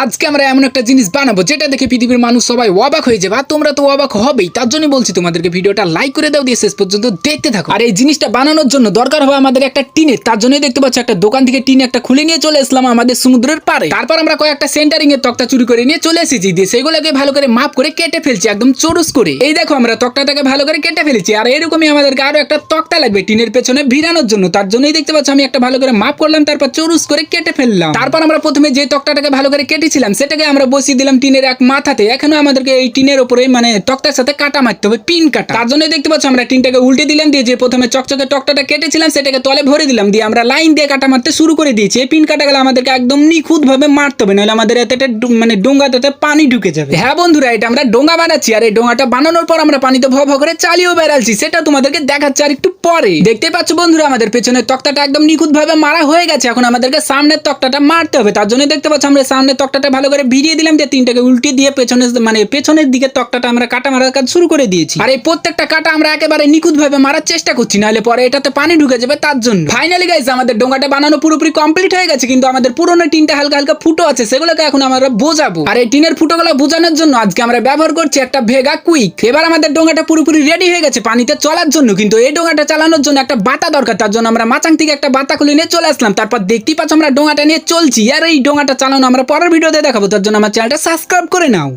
আজকে আমরা এমন একটা জিনিস বানাবো, যেটা দেখে পৃথিবীর মানুষ সবাই অবাক হয়ে যাবে, আর তোমরা তো অবাক হবেই। তার জন্য বলছি তোমাদেরকে ভিডিওটা লাইক করে দাও, দিয়ে শেষ পর্যন্ত দেখতে থাকো। আর এই জিনিসটা বানানোর জন্য দরকার হবে আমাদের একটা টিনের, তার জন্যই দেখতে পাচ্ছ একটা দোকান থেকে টিন একটা খুলে নিয়ে চলে এসলাম আমাদের সমুদ্রের পারে তারপর আমরা কয়েকটা সেন্টারিং এর তক্তা চুরি করে নিয়ে চলে এসেছি, দিয়ে সেগুলোকে ভালো করে মাপ করে কেটে ফেলছি, একদম চরুস করে। এই দেখো আমরা তক্তাটাকে ভালো করে কেটে ফেলেছি, আর এরকমই আমাদেরকে আরও একটা তক্তা লাগবে টিনের পেছনে ভিড়ানোর জন্য। তার জন্যই দেখতে পাচ্ছ আমি একটা ভালো করে মাপ করলাম, তারপর চরুস করে কেটে ফেললাম। তারপর আমরা প্রথমে যে তক্তাটাকে ভালো করে কেটেছিলাম সেটাকে আমরা বসিয়ে দিলাম টিনের এক মাথাতে। এখনও আমাদেরকে এই টিনের উপরে মানে তক্তার সাথে কাটা মারতে হবে, পিন কাটা। তার জন্য দেখতে পাচ্ছ আমরা টিনটাকে উল্টে দিলাম দিয়ে যে প্রথমে চকচকে টকটাটা কেটেছিলাম, সেটাকে তলে ভরে দিলাম দিয়ে আমরা লাইন দিয়ে কাটা মারতে শুরু করে দিয়েছি। এই পিন কাটা গেলে আমাদেরকে একদম নিখুঁত ভাবে মারতে হবে নাহলে আমাদের এতে মানে ডোঙ্গাটাতে পানি ঢুকে যাবে। হ্যাঁ বন্ধুরা, এটা আমরা ডোঙ্গা বানাচ্ছি আর এই ডোঙ্গাটা বানানোর পর আমরা পানিতে ভ ভ করে চালিয়েও বেড়াচ্ছি, সেটা তোমাদেরকে দেখাচ্ছি আর একটু পরে। দেখতে পাচ্ছ বন্ধুরা, আমাদের পেছনের তক্তাটা একদম নিখুঁত ভাবে মারা হয়ে গেছে, এখন আমাদেরকে সামনের তক্তাটা মারতে হবে। তার জন্য দেখতে পাচ্ছ আমরা সামনের তক্তাটা ভালো করে ভিড়িয়ে দিলাম দিয়ে তিনটাকে উল্টে দিয়ে পেছনের মানে পেছনের দিকে তক্তাটা আমরা কাটা মারার কাজ শুরু করে দিয়েছি। আর এই প্রত্যেকটা কাটা আমরা একেবারে নিখুঁত ভাবে মারার চেষ্টা করছি, নাহলে পরে এটাতে পানি ঢুকে যাবে তার জন্য। ফাইনালি গাইজ আমাদের ডোঙ্গাটা বানানো পুরোপুরি কমপ্লিট হয়ে গেছে, কিন্তু আমাদের পুরোনো টিনটা হালকা হালকা ফুটো আছে, সেগুলোকে এখন আমরা বোঝাবো। আর এই টিনের ফুটোগুলো বোঝানোর জন্য আজকে আমরা ব্যবহার করছি একটা ভেগা কুইক। এবার আমাদের ডোঙ্গাটা পুরোপুরি রেডি হয়ে গেছে পানিতে চলার জন্য, কিন্তু এই ডোঙ্গাটা চালানোর জন্য একটা বাতা দরকার, তার জন্য আমরা মাচাং থেকে একটা বাতা খুলে নিয়ে চলে আসলাম। তারপর দেখতেই পাচ্ছ আমরা ডোঙাটা নিয়ে চলছি, আর এই ডোঙ্গাটা চালানো আমরা পরের ভিডিওতে দেখাবো তার জন্য আমার চ্যানেলটা সাবস্ক্রাইব করে নাও।